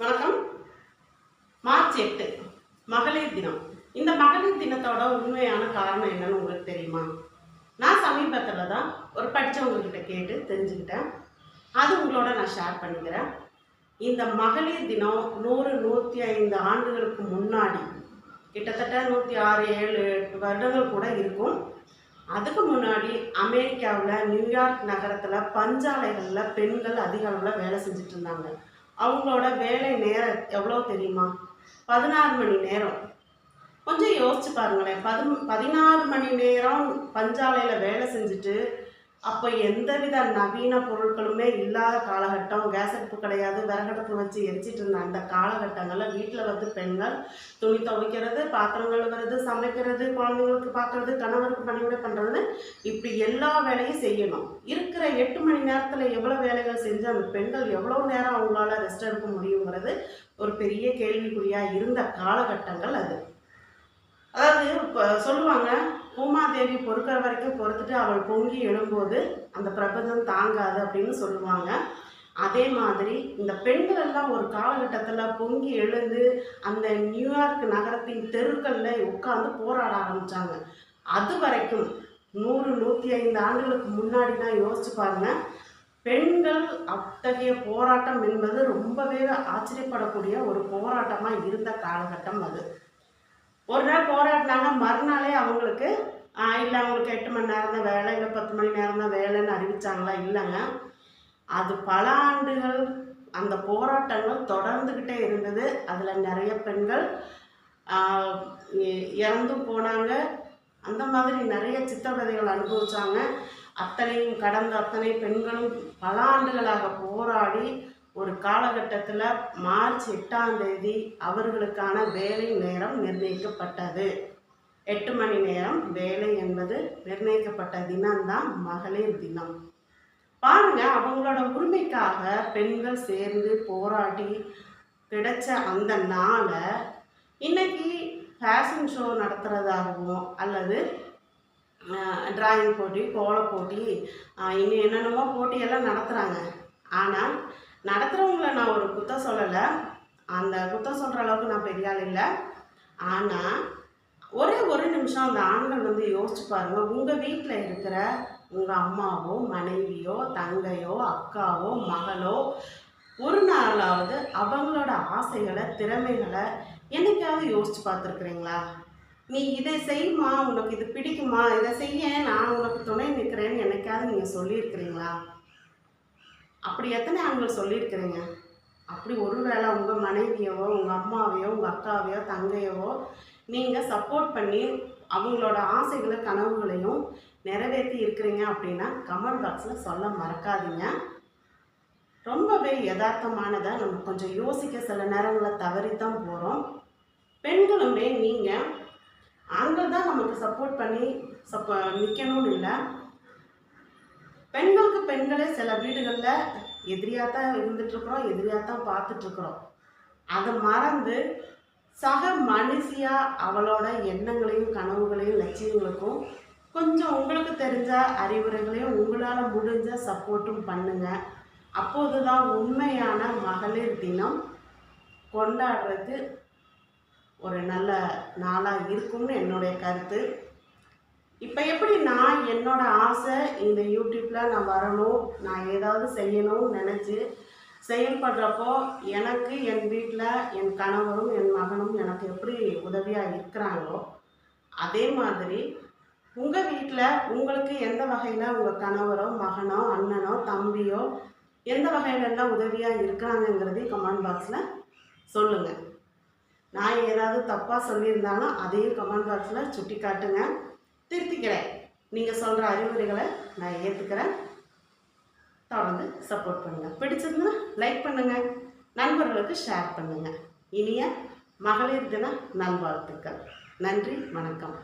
வணக்கம். மார்ச் எட்டு மகளிர் தினம். இந்த மகளிர் தினத்தோட உண்மையான காரணம் என்னன்னு உங்களுக்கு தெரியுமா? நான் சமீபத்தில் தான் ஒரு படித்தவங்கக்கிட்ட கேட்டு தெரிஞ்சுக்கிட்டேன். அது உங்களோட நான் ஷேர் பண்ணிக்கிறேன். இந்த மகளிர் தினம் நூறு நூற்றி ஐந்து ஆண்டுகளுக்கு முன்னாடி கிட்டத்தட்ட நூற்றி ஆறு ஏழு எட்டு வருடங்கள் கூட இருக்கும். அதுக்கு முன்னாடி அமெரிக்காவில் நியூயார்க் நகரத்தில் பஞ்சாலைகளில் பெண்கள் அதிக அளவில் வேலை செஞ்சுட்டு இருந்தாங்க. அவங்களோட வேலை நேரம் எவ்வளோ தெரியுமா? பதினாறு மணி நேரம். கொஞ்சம் யோசிச்சு பாருங்களேன். பது பதினாறு மணி நேரம் பஞ்சாலையில் வேலை செஞ்சுட்டு அப்போ எந்தவித நவீன பொருட்களுமே இல்லாத காலகட்டம். கேஸ் அடுப்பு கிடையாது விறகடுப்பு வச்சு எரிச்சிட்டு இருந்த அந்த காலகட்டங்களில் வீட்டில் வந்து பெண்கள் துணி துவைக்கிறது பாத்திரம் கழுவுறது சமைக்கிறது குழந்தைங்களுக்கு பார்க்கறது கணவருக்கு பணிவிட பண்ணுறது இப்படி எல்லா வேலையும் செய்யணும். இருக்கிற எட்டு மணி நேரத்தில் எவ்வளோ வேலைகள் செஞ்சு அந்த பெண்கள் எவ்வளோ நேரம் அவங்களால ரெஸ்ட் எடுக்க முடியுங்கிறது ஒரு பெரிய கேள்விக்குறியாக இருந்த காலகட்டங்கள் அது. அதாவது சொல்லுவாங்க பூமாதேவி பொறுக்கிற வரைக்கும் பொறுத்துட்டு அவள் பொங்கி எழும்போது அந்த பிரபஞ்சம் தாங்காது அப்படின்னு சொல்லுவாங்க. அதே மாதிரி இந்த பெண்கள் எல்லாம் ஒரு காலகட்டத்தில் பொங்கி எழுந்து அந்த நியூயார்க் நகரத்தின் தெருக்களில் உட்காந்து போராட ஆரம்பித்தாங்க அது வரைக்கும் நூறு நூற்றி ஐந்து ஆண்டுகளுக்கு முன்னாடி தான் யோசிச்சு பாருங்க பெண்கள் அத்தகைய போராட்டம் என்பது ரொம்பவே ஆச்சரியப்படக்கூடிய ஒரு போராட்டமாக இருந்த காலகட்டம் அது. ஒரு நாள் போராடினாங்க மறுநாளே அவங்களுக்கு இல்லை அவங்களுக்கு எட்டு மணி நேரம் தான் வேலை இல்லை பத்து மணி நேரம் தான் வேலைன்னு அறிவிச்சாங்களா? இல்லைங்க. அது பல ஆண்டுகள் அந்த போராட்டங்கள் தொடர்ந்துக்கிட்டே இருந்தது. அதில் நிறைய பெண்கள் இறந்து இறந்தும் போனாங்க. அந்த மாதிரி நிறைய சித்தவதைகள் அனுபவித்தாங்க அத்தனையும் கடந்த அத்தனை பெண்களும் பல ஆண்டுகளாக போராடி ஒரு காலகட்டத்தில் மார்ச் எட்டாம் தேதி அவர்களுக்கான வேலை நேரம் நிர்ணயிக்கப்பட்டது. எட்டு மணி நேரம் வேலை என்பது நிர்ணயிக்கப்பட்ட தினம்தான் மகளிர் தினம். பாருங்க அவங்களோட உரிமைக்காக பெண்கள் சேர்ந்து போராடி கிடைச்ச அந்த நாளை இன்னைக்கு ஃபேஷன் ஷோ நடத்துகிறதாகவும் அல்லது டிராயிங் போட்டி கோலப் போட்டி இன்னும் என்னென்னமோ போட்டியெல்லாம் நடத்துகிறாங்க ஆனால் நடத்துகிறவங்கள நான் ஒரு குத்தம் சொல்லலை. அந்த குத்தம் சொல்கிற அளவுக்கு நான் பெரிய ஆள் இல்லை. ஆனால் ஒரே ஒரு நிமிஷம் அந்த ஆண்கள் வந்து யோசிச்சு பாருங்கள் உங்கள் வீட்டில் இருக்கிற உங்கள் அம்மாவோ மனைவியோ தங்கையோ அக்காவோ மகளோ ஒரு நாளாவது அவங்களோட ஆசைகளை திறமைகளை என்னைக்காவது யோசிச்சு பார்த்துருக்குறீங்களா? நீ இதை செய்யுமா? உனக்கு இது பிடிக்குமா? இதை செய்ய நான் உனக்கு துணை நிற்கிறேன்னு என்னைக்காவது நீங்கள் சொல்லியிருக்கிறீங்களா? அப்படி எத்தனை ஆண்கள் சொல்லியிருக்கிறீங்க? அப்படி ஒருவேளை உங்கள் மனைவியவோ உங்கள் அம்மாவையோ உங்கள் அக்காவையோ தங்கையவோ நீங்கள் சப்போர்ட் பண்ணி அவங்களோட ஆசைகளை கனவுகளையும் நிறைவேற்றி இருக்கிறீங்க அப்படின்னா கமெண்ட் பாக்ஸில் சொல்ல மறக்காதீங்க. ரொம்பவே யதார்த்தமானதை நம்ம கொஞ்சம் யோசிக்க சில நேரங்களில் தவறி தான் போகிறோம் பெண்களுமே நீங்கள் ஆண்கள் தான் நமக்கு சப்போர்ட் பண்ணி சப்போ நிற்கணும்னு இல்லை. பெண்களுக்கு பெண்களே சில வீடுகளில் எதிரியாக தான் இருந்துட்டுருக்குறோம் எதிரியாக தான் பார்த்துட்ருக்குறோம் அதை மறந்து சக மனுஷியாக அவளோட எண்ணங்களையும் கனவுகளையும் லட்சியங்களுக்கும் கொஞ்சம் உங்களுக்கு தெரிஞ்ச அறிவுரைகளையும் உங்களால் முடிஞ்ச சப்போர்ட்டும் பண்ணுங்கள் அப்போது தான் உண்மையான மகளிர் தினம் கொண்டாடுறது ஒரு நல்ல நாளாக இருக்கும்னு என்னுடைய கருத்து. இப்போ எப்படி நான் என்னோட ஆசை இந்த யூடியூப்பில் நான் வரணும் நான் ஏதாவது செய்யணும்னு நினச்சி செயல்படுறப்போ எனக்கு என் வீட்டில் என் கணவரும் என் மகனும் எனக்கு எப்படி உதவியாக இருக்கிறாங்களோ அதே மாதிரி உங்கள் வீட்டில் உங்களுக்கு எந்த வகையில் உங்கள் கணவரோ மகனோ அண்ணனோ தம்பியோ எந்த வகையிலெல்லாம் உதவியாக இருக்கிறாங்கங்கிறதையும் கமெண்ட் பாக்ஸில் சொல்லுங்கள் நான் ஏதாவது தப்பாக சொல்லியிருந்தாலும் அதையும் கமெண்ட் பாக்ஸில் சுட்டி காட்டுங்க திருத்திக்கிறேன். நீங்கள் சொல்கிற அறிவுரைகளை நான் ஏற்றுக்கிறேன் தொடர்ந்து சப்போர்ட் பண்ணுங்கள் பிடிச்சிருந்தா லைக் பண்ணுங்கள் நண்பர்களுக்கு ஷேர் பண்ணுங்கள் இனிய மகளிர் தின நல்வாழ்த்துக்கள். நன்றி வணக்கம்.